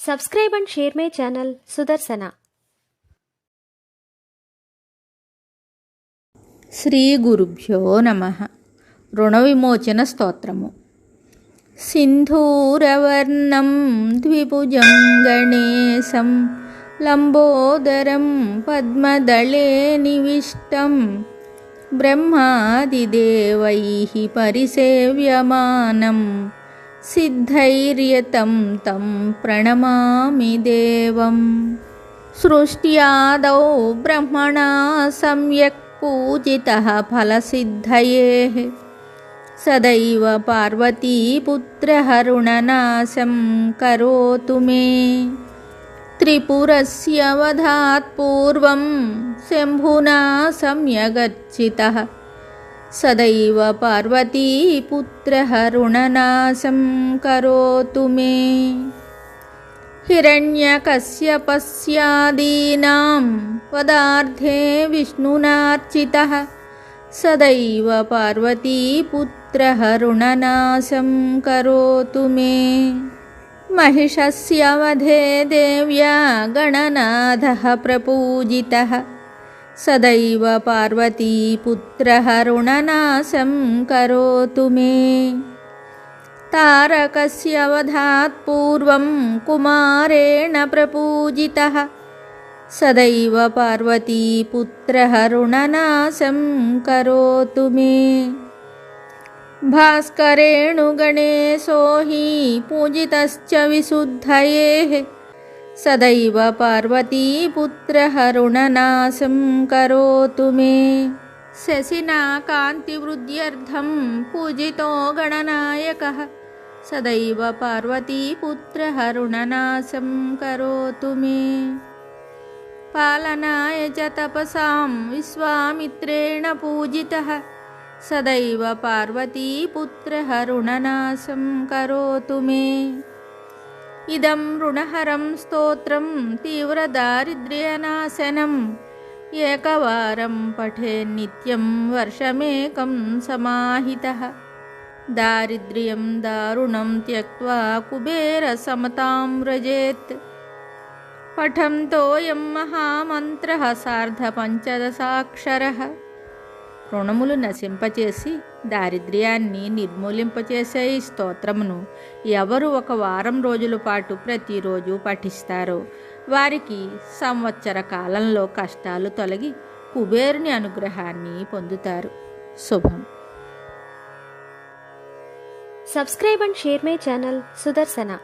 Subscribe and share my channel Sudarshana Shri గురుభ్యో నమ. రుణ విమోచన స్తోత్రము. సింధూరవర్ణం ద్విభుజం గణేశం లంబోదరం పద్మదళే నివిష్టం బ్రహ్మాదిదేవై పరిసేవ్యమానం. सिद्धैर्यतं तं प्रणमामि देवं। सृष्ट्यादौ ब्रह्मणा सम्यक् पूजितः फलसिद्धयेः। सदैव पार्वतीपुत्रहरुणनाशं करोतु मे। त्रिपुरस्य वधात् पूर्वं शम्भुना सम्यगर्चितः सदैव पार्वतीपुत्रहरुणनाशं करोतु मे। हिरण्यकश्यपस्यादीनां पदार्थे विष्णुनार्चितः सदैव पार्वतीपुत्रहरुणनाशं करोतु मे। महिषस्य वधे देव्या गणनाथः प्रपूजितः सदैव पार्वतीपुत्रहरुणनाशं करोतु मे। तारकस्य वधात् पूर्वं कुमारेण प्रपूजितः। सदैव पार्वतीपुत्रहरुणनाशं करोतु मे। भास्करेणुगणेशो हि पूजितश्च विशुद्धयेः सदैव पार्वतीपुत्रहरुणनाशं करोतु मे। शशिना कान्तिवृद्ध्यर्थं पूजितो गणनायकः। सदैव पार्वतीपुत्रहरुणनाशं करोतु मे। पालनाय च तपसां विश्वामित्रेण पूजितः। सदैव पार्वतीपुत्रहरुणनाशं करोतु मे इदं ऋणहरं स्तोत्रं तीव्रदारिद्र्यनाशनम्। एकवारं पठेन्नित्यं वर्षमेकं समाहितः। दारिद्र्यं दारुणं त्यक्त्वा कुबेरसमतां व्रजेत् पठन्तोऽयं महामन्त्रः सार्धपञ्चदशाक्षरः। రుణములు నశింపచేసి దారిద్ర్యాన్ని నిర్మూలింపచేసే ఈ స్తోత్రమును ఎవరు ఒక వారం రోజుల పాటు ప్రతిరోజు పఠిస్తారో. వారికి సంవత్సర కాలంలో కష్టాలు తొలగి కుబేరుని అనుగ్రహాన్ని పొందుతారు. శుభం. Subscribe and share my channel Sudarshana